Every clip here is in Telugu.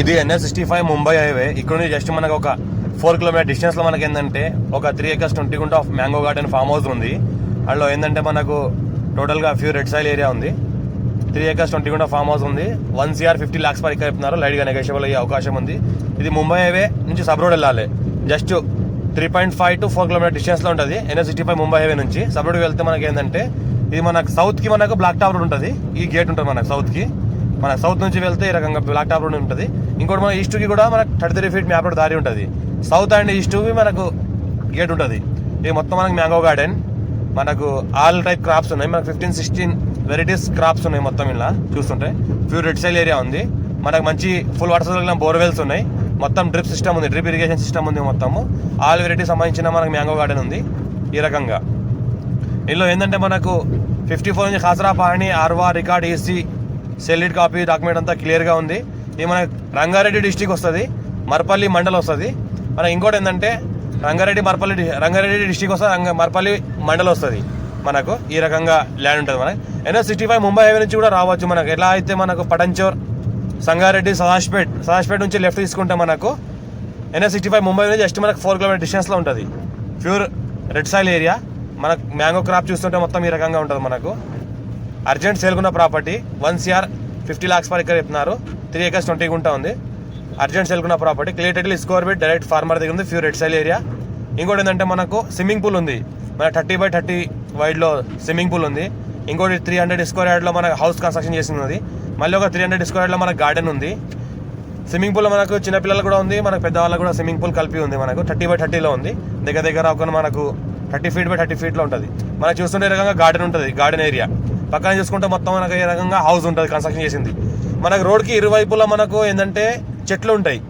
ఇది NS sixty five Mumbai highway. ఇక్కడ నుంచి జస్ట్ మనకు ఒక ఫోర్ కిలోమీటర్ డిస్టెన్స్లో మనకి ఏంటంటే ఒక త్రీ ఎకర్స్ ట్వంటీ గుంట of mango garden farm house ఉంది. అందులో ఏంటంటే మనకు టోటల్గా ఫ్యూ రెడ్ సైల్ ఏరియా ఉంది. త్రీ ఎకర్స్ ట్వంటీ గుంట ఫామ్ హౌస్ ఉంది. One CR fifty lakhs per acre చెప్తున్నారు. లైట్గా నెగోషియబుల్ అయ్యే అవకాశం ఉంది. ఇది ముంబై హైవే నుంచి సబ్ రోడ్ వెళ్ళాలి. Just three point five to four kilometer డిస్టెన్స్లో ఉంటుంది NS sixty five Mumbai highway నుంచి. సబ్ రోడ్ వెళ్తే మనకి ఏంటంటే ఇది మనకు సౌత్కి మనకు బ్లాక్ టాప్ రోడ్ ఉంటుంది. ఈ గేట్ ఉంటుంది మనకు సౌత్కి. మన సౌత్ నుంచి వెళ్తే ఈ రకంగా బ్లాక్ టాప్ రోడ్ ఉంటుంది. ఇంకోటి మన ఈస్ట్కి కూడా మనకు thirty three feet map road దారి ఉంటుంది. సౌత్ అండ్ ఈస్ట్కి మనకు గేట్ ఉంటుంది. ఇది మొత్తం మనకు మ్యాంగో గార్డెన్ మనకు ఆల్ టైప్ క్రాప్స్ ఉన్నాయి. మనకు ఫిఫ్టీన్ సిక్స్టీన్ వెరైటీస్ క్రాప్స్ ఉన్నాయి మొత్తం ఇలా చూస్తుంటే. ప్యూర్ రెడ్ సైల్ ఏరియా ఉంది. మనకు మంచి ఫుల్ వాటర్ కలిగిన బోర్వెల్స్ ఉన్నాయి. మొత్తం డ్రిప్ సిస్టమ్ ఉంది. డ్రిప్ ఇరిగేషన్ సిస్టమ్ ఉంది మొత్తము. ఆల్ వెరైటీ సంబంధించిన మనకు మ్యాంగో గార్డెన్ ఉంది. ఈ రకంగా. ఇందులో ఏంటంటే మనకు ఫిఫ్టీ ఫోర్ నుంచి ఖాసరా పాణి ఆర్వా record AC sale deed copy document అంతా క్లియర్గా ఉంది. ఇది మన రంగారెడ్డి డిస్టిక్ వస్తుంది. మరపల్లి మండల్ వస్తుంది. మన ఇంకోటి ఏంటంటే రంగారెడ్డి మరపల్లి రంగారెడ్డి డిస్టిక్ వస్తుంది రంగ మరపల్లి మండల్ వస్తుంది మనకు. ఈ రకంగా ల్యాండ్ ఉంటుంది మనకి. NS sixty five Mumbai highway నుంచి కూడా రావచ్చు మనకు. ఎలా అయితే మనకు పటంచోర్ సంగారెడ్డి సదాష్పేట్ సదాష్పేట్ నుంచి లెఫ్ట్ తీసుకుంటే మనకు ఎన్ఎస్ సిక్స్టీ ఫైవ్ ముంబై నుంచి జస్ట్ మనకు ఫోర్ కిలోమీటర్ డిస్టెన్స్లో ఉంటుంది. Pure red soil area. మనకు మ్యాంగో క్రాప్ చూస్తుంటే మొత్తం ఈ రకంగా ఉంటుంది మనకు. Urgent సేల్కున్న property one CR fifty lakhs per acre చెప్తున్నారు. త్రీ ఎకర్స్ ట్వంటీ గుంటా ఉంది. Urgent సేల్కున్న property clear score bit direct farmer దగ్గర ఉంది ప్యూర్ రెడ్ సైల్ ఏరియా. ఇంకోటి ఏంటంటే మనకు స్విమ్మింగ్ పూల్ ఉంది. మన థర్టీ బై థర్టీ వైడ్లో స్విమ్మింగ్ పూల్ ఉంది. ఇంకోటి త్రీ హండ్రెడ్ స్క్వేర్ యార్డ్లో మన హౌస్ కన్స్ట్రక్షన్ చేసింది మళ్ళీ ఒక త్రీ హండ్రెడ్ స్క్వేర్ యార్డ్లో మనకు గార్డెన్ ఉంది. స్విమ్మింగ్ పూల్ మనకు చిన్నపిల్లలు కూడా ఉంది మనకు పెద్దవాళ్ళకు కూడా స్విమ్మింగ్ పూల్ కలిపి ఉంది మనకు. థర్టీ బై థర్టీలో ఉంది. దగ్గర దగ్గర ఒక మనకు థర్టీ ఫీట్ బై థర్టీ ఫీట్లో ఉంటుంది. మనకు చూస్తుంటే రకంగా గార్డెన్ ఉంటుంది గార్డెన్ ఏరియా పక్కన చూసుకుంటే మొత్తం మనకు ఈ రకంగా హౌస్ ఉంటుంది కన్స్ట్రక్షన్ చేసింది. మనకు రోడ్కి ఇరువైపులా మనకు ఏంటంటే చెట్లు ఉంటాయి.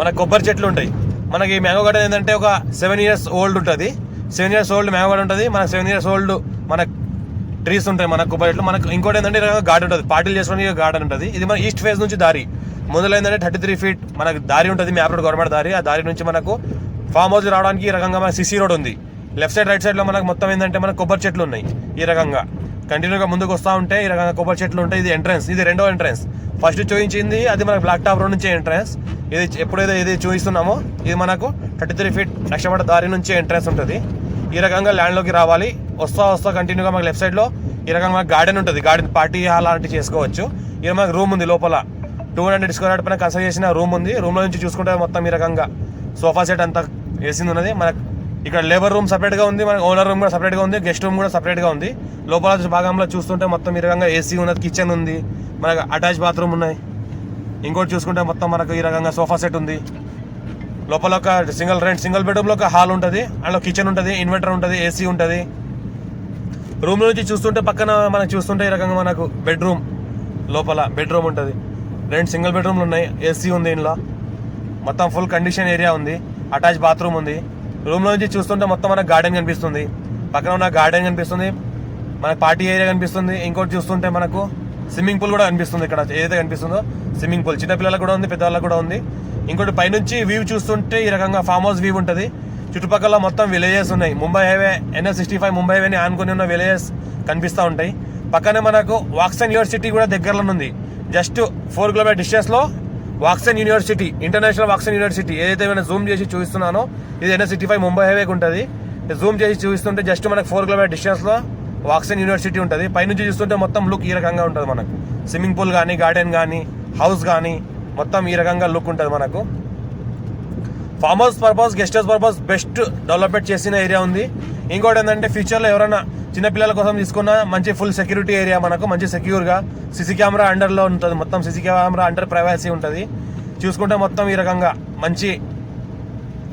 మనకు కొబ్బరి చెట్లు ఉంటాయి. మనకి మ్యాంగో గార్డెన్ ఏంటంటే ఒక సెవెన్ ఇయర్స్ ఓల్డ్ ఉంటుంది. Seven years old mango garden ఉంటుంది. మన సెవెన్ ఇయర్స్ ఓల్డ్ మన ట్రీస్ ఉంటాయి మనకు కొబ్బరి చెట్లు. మనకు ఇంకోటి ఏంటంటే గార్డెన్ ఉంటుంది. పార్టీలు చేసుకోవడానికి గార్డెన్ ఉంటుంది. ఇది మన ఈస్ట్ ఫేస్ నుంచి దారి. ముందులో ఏంటంటే థర్టీ త్రీ ఫీట్ మనకు దారి ఉంటుంది. మ్యాప్ రోడ్ గవర్నమెంట్ దారి. ఆ దారి నుంచి మనకు ఫామ్ హౌస్ రావడానికి ఈ రకంగా మన సిసి రోడ్ ఉంది. లెఫ్ట్ సైడ్ రైట్ సైడ్లో మనకు మొత్తం ఏంటంటే మనకు కొబ్బరి చెట్లు ఉన్నాయి ఈ రకంగా. కంటిన్యూగా ముందుకు వస్తూ ఉంటే ఈ రకంగా కొబ్బరి చెట్లు ఉంటాయి ఇది ఎంట్రన్స్ ఇది రెండో ఎంట్రన్స్ ఫస్ట్ చూపించింది అది మనకు బ్లాక్ టాప్ రోడ్ నుంచి ఎంట్రన్స్ ఇది ఎప్పుడైతే ఇది చూపిస్తున్నామో ఇది మనకు థర్టీ త్రీ ఫీట్ లక్షపడ దారి నుంచి ఎంట్రన్స్ ఉంటుంది. ఈ రకంగా ల్యాండ్లోకి రావాలి. వస్తా వస్తా కంటిన్యూగా మాకు లెఫ్ట్ సైడ్లో ఈ రకంగా మనకు గార్డెన్ ఉంటుంది. గార్డెన్ పార్టీ హాల్ లాంటివి చేసుకోవచ్చు. ఇది మనకు రూమ్ ఉంది లోపల. టూ హండ్రెడ్ స్క్వేర్ యార్డ్ పైన కన్స్ట్రక్ట్ చేసిన రూమ్ ఉంది. రూమ్లో నుంచి చూసుకుంటే మొత్తం ఈ రకంగా. సోఫా సెట్ అంతా వేసింది ఉన్నది. మనకు ఇక్కడ లేబర్ రూమ్ సపరేట్గా ఉంది మనకి ఓనర్ రూమ్ కూడా సపరేట్గా ఉంది గెస్ట్ రూమ్ కూడా సపరేట్గా ఉంది. లోపల భాగంలో చూస్తుంటే మొత్తం ఈ రకంగా ఏసీ ఉన్నది కిచెన్ ఉంది మనకు అటాచ్ బాత్రూమ్ ఉన్నాయి. ఇంకోటి చూసుకుంటే మొత్తం మనకు ఈ రకంగా సోఫా సెట్ ఉంది. లోపల ఒక సింగిల్ రెండు సింగిల్ బెడ్రూమ్లో ఒక హాల్ ఉంటుంది అందులో కిచెన్ ఉంటుంది ఇన్వర్టర్ ఉంటుంది ఏసీ ఉంటుంది. రూమ్ నుంచి చూస్తుంటే పక్కన మనం చూస్తుంటే ఈ రకంగా మనకు బెడ్రూమ్ లోపల బెడ్రూమ్ ఉంటుంది. రెండు సింగిల్ బెడ్రూమ్లు ఉన్నాయి ఏసీ ఉంది ఇంట్లో మొత్తం ఫుల్ కండిషన్ ఏరియా ఉంది అటాచ్ బాత్రూమ్ ఉంది. రూమ్లో నుంచి చూస్తుంటే మొత్తం మనకు గార్డెన్ కనిపిస్తుంది. పక్కన ఉన్న గార్డెన్ కనిపిస్తుంది. మనకు పార్టీ ఏరియా కనిపిస్తుంది. ఇంకోటి చూస్తుంటే మనకు స్విమ్మింగ్ పూల్ కూడా కనిపిస్తుంది ఇక్కడ. ఏదైతే కనిపిస్తుందో స్విమ్మింగ్ పూల్ చిన్నపిల్లలకు కూడా ఉంది పెద్దవాళ్ళకు కూడా ఉంది. ఇంకోటి పైనుంచి వ్యూ చూస్తుంటే ఈ రకంగా ఫామ్ హౌస్ వ్యూ ఉంటుంది. చుట్టుపక్కల మొత్తం విలేజెస్ ఉన్నాయి. Mumbai highway NS sixty five Mumbai హైవేని ఆనుకుని ఉన్న విలేజెస్ కనిపిస్తూ ఉంటాయి. పక్కనే మనకు వాక్సన్ యూనివర్సిటీ కూడా దగ్గరలో ఉంది. జస్ట్ ఫోర్ కిలోమీటర్ డిస్టెన్స్లో Woxsen university international Woxsen university ఏదైతే మనం జూమ్ చేసి చూపిస్తున్నానో ఇది ఎన్ఎస్ సిటీ ఫైవ్ ముంబై హైవేకి ఉంటుంది. జూమ్ చేసి చూపిస్తుంటే జస్ట్ మనకు ఫోర్ కిలోమీటర్ డిస్టెన్స్లో వాక్సన్ యూనివర్సిటీ ఉంటుంది. పైనుంచి చూస్తుంటే మొత్తం లుక్ ఈ రకంగా ఉంటుంది మనకు. స్విమ్మింగ్ పూల్ కానీ గార్డెన్ కానీ హౌస్ కానీ మొత్తం ఈ రకంగా లుక్ ఉంటుంది మనకు. Farm house purpose guest house purpose best development చేసిన ఏరియా ఉంది. ఇంకోటి ఏంటంటే ఫ్యూచర్లో ఎవరైనా చిన్నపిల్లల కోసం తీసుకున్న మంచి ఫుల్ సెక్యూరిటీ ఏరియా మనకు మంచి సెక్యూర్గా సీసీ కెమెరా అండర్లో ఉంటుంది. మొత్తం సీసీ కెమెరా అండర్ ప్రైవసీ ఉంటుంది. చూసుకుంటే మొత్తం ఈ రకంగా మంచి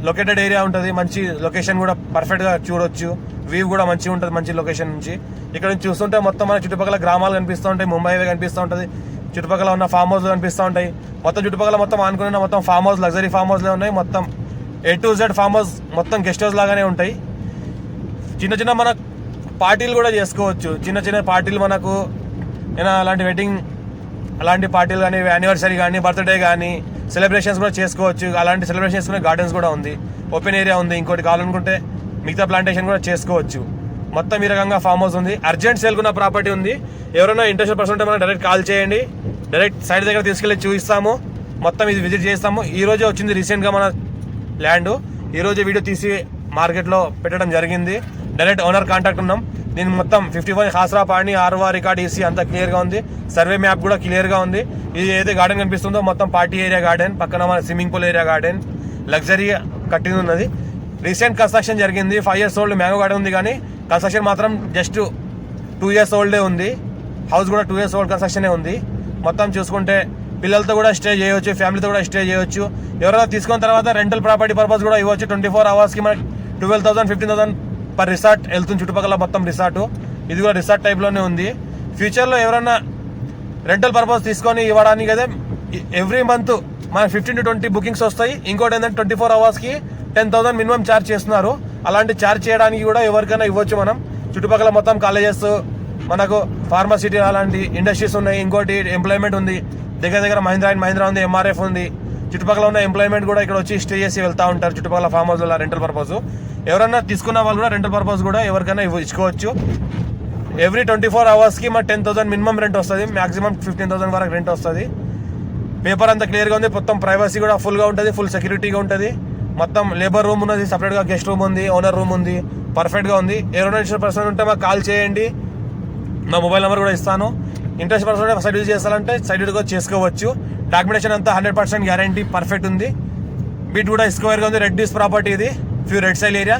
లొకేటెడ్ ఏరియా ఉంటుంది. మంచి లొకేషన్ కూడా పర్ఫెక్ట్గా చూడొచ్చు. వ్యూ కూడా మంచిగా ఉంటుంది మంచి లొకేషన్ నుంచి. ఇక్కడ నుంచి చూస్తుంటే మొత్తం మన చుట్టుపక్కల గ్రామాలు కనిపిస్తూ ఉంటాయి. ముంబై హైవే కనిపిస్తూ ఉంటుంది. చుట్టుపక్కల ఉన్న ఫామ్ హౌస్ కనిపిస్తూ ఉంటాయి. మొత్తం చుట్టుపక్కల మొత్తం అనుకున్న మొత్తం ఫామ్ హౌస్ లగ్జరీ ఫామ్ హౌస్లే ఉన్నాయి. మొత్తం A to Z farm house మొత్తం గెస్ట్ హౌస్ లాగానే ఉంటాయి. చిన్న చిన్న మన పార్టీలు కూడా చేసుకోవచ్చు. చిన్న చిన్న పార్టీలు మనకు ఏమైనా అలాంటి వెడ్డింగ్ అలాంటి పార్టీలు కానీ యానివర్సరీ కానీ బర్త్డే కానీ సెలబ్రేషన్స్ కూడా చేసుకోవచ్చు. అలాంటి సెలబ్రేషన్ చేసుకునే గార్డెన్స్ కూడా ఉంది. ఓపెన్ ఏరియా ఉంది. ఇంకోటి కావాలనుకుంటే మిగతా ప్లాంటేషన్ కూడా చేసుకోవచ్చు. మొత్తం ఈ రకంగా ఫామ్ హౌస్ ఉంది. అర్జెంట్ సేల్కున్న ప్రాపర్టీ ఉంది. ఎవరైనా ఇంట్రెస్ట్ పర్సన్ ఉంటే మనం డైరెక్ట్ కాల్ చేయండి. డైరెక్ట్ సైడ్ దగ్గర తీసుకెళ్ళి చూపిస్తాము. మొత్తం ఇది విజిట్ చేస్తాము. ఈ రోజే వచ్చింది రీసెంట్గా మన ల్యాండ్ ఈరోజే వీడియో తీసి మార్కెట్లో పెట్టడం జరిగింది. డైరెక్ట్ ఓనర్ కాంటాక్ట్ ఉన్నాం. దీని మొత్తం ఫిఫ్టీ ఫైవ్ హాస్రా పాడిని ఆర్వా రికార్డ్ ఈసీ అంతా క్లియర్గా ఉంది. సర్వే మ్యాప్ కూడా క్లియర్గా ఉంది. ఇది ఏదైతే గార్డెన్ కనిపిస్తుందో మొత్తం పార్టీ ఏరియా గార్డెన్ పక్కన మన swimming pool area garden luxury కట్టింది ఉన్నది. రీసెంట్ కన్స్ట్రక్షన్ జరిగింది. Five years old mango garden ఉంది కానీ కన్స్ట్రక్షన్ మాత్రం జస్ట్ టూ ఇయర్స్ ఓల్డే ఉంది. హౌస్ కూడా టూ ఇయర్స్ ఓల్డ్ కన్స్ట్రక్షనే ఉంది. మొత్తం చూసుకుంటే పిల్లలతో కూడా స్టే చేయొచ్చు ఫ్యామిలీతో కూడా స్టే చేయొచ్చు. ఎవరైనా తీసుకున్న తర్వాత రెంటల్ ప్రాపర్టీ పర్పస్ కూడా ఇవ్వచ్చు. ట్వంటీ ఫోర్ అవర్స్కి మనకి twelve thousand fifteen thousand per resort వెళ్తుంది చుట్టుపక్కల మొత్తం రిసార్ట్. ఇది కూడా రిసార్ట్ టైప్లోనే ఉంది. ఫ్యూచర్లో ఎవరైనా రెంటల్ పర్పస్ తీసుకొని ఇవ్వడానికి అయితే ఎవ్రీ మంత్ మనకి ఫిఫ్టీన్ టు ట్వంటీ బుకింగ్స్ వస్తాయి. ఇంకోటి ఏంటంటే ట్వంటీ ఫోర్ అవర్స్కి టెన్ థౌసండ్ మినిమం ఛార్జ్ చేస్తున్నారు. అలాంటి ఛార్జ్ చేయడానికి కూడా ఎవరికైనా ఇవ్వచ్చు మనం. చుట్టుపక్కల మొత్తం కాలేజెస్ మనకు ఫార్మసిటీ అలాంటి ఇండస్ట్రీస్ ఉన్నాయి. ఇంకోటి ఎంప్లాయ్మెంట్ ఉంది. దగ్గర దగ్గర మహీంద్రా అండ్ మహీంద్రా ఉంది ఎంఆర్ఎఫ్ ఉంది. చుట్టుపక్కల ఉన్న ఎంప్లాయ్మెంట్ కూడా ఇక్కడ వచ్చి స్టే చేసి వెళ్తూ ఉంటారు. చుట్టుపక్కల ఫామ్ హౌస్ రెంటల్ పర్పస్ ఎవరైనా తీసుకున్న వాళ్ళు కూడా రెంటల్ పర్పస్ కూడా ఎవరికైనా ఇచ్చుకోవచ్చు. ఎవ్రీ ట్వంటీ ఫోర్ అవర్స్కి మా టెన్ థౌసండ్ మినిమం రెంట్ వస్తుంది. మాక్సిమం ఫిఫ్టీన్ థౌసండ్ వరకు రెంట్ వస్తుంది. పేపర్ అంతా క్లియర్గా ఉంది. మొత్తం ప్రైవసీ కూడా ఫుల్గా ఉంటుంది. ఫుల్ సెక్యూరిటీగా ఉంటుంది. మొత్తం లేబర్ రూమ్ ఉన్నది. సపరేట్గా గెస్ట్ రూమ్ ఉంది. ఓనర్ రూమ్ ఉంది. పర్ఫెక్ట్గా ఉంది. ఎవరైనా ఇంట్రెస్ట్ పర్సన్ ఉంటే మాకు కాల్ చేయండి. మా మొబైల్ నెంబర్ కూడా ఇస్తాను. ఇంట్రెస్ట్ పర్సన్ ఉంటే సైడ్ యూజ్ చేస్తారంటే సైడ్ యూజ్ కూడా చేసుకోవచ్చు. డాక్యుమెంటేషన్ అంతా హండ్రెడ్ పర్సెంట్ గ్యారంటీ పర్ఫెక్ట్ ఉంది. బీట్ కూడా స్క్వేర్గా ఉంది. రెడ్ ప్రాపర్టీ ఇది. ఫ్యూ రెడ్ సైల్ ఏరియా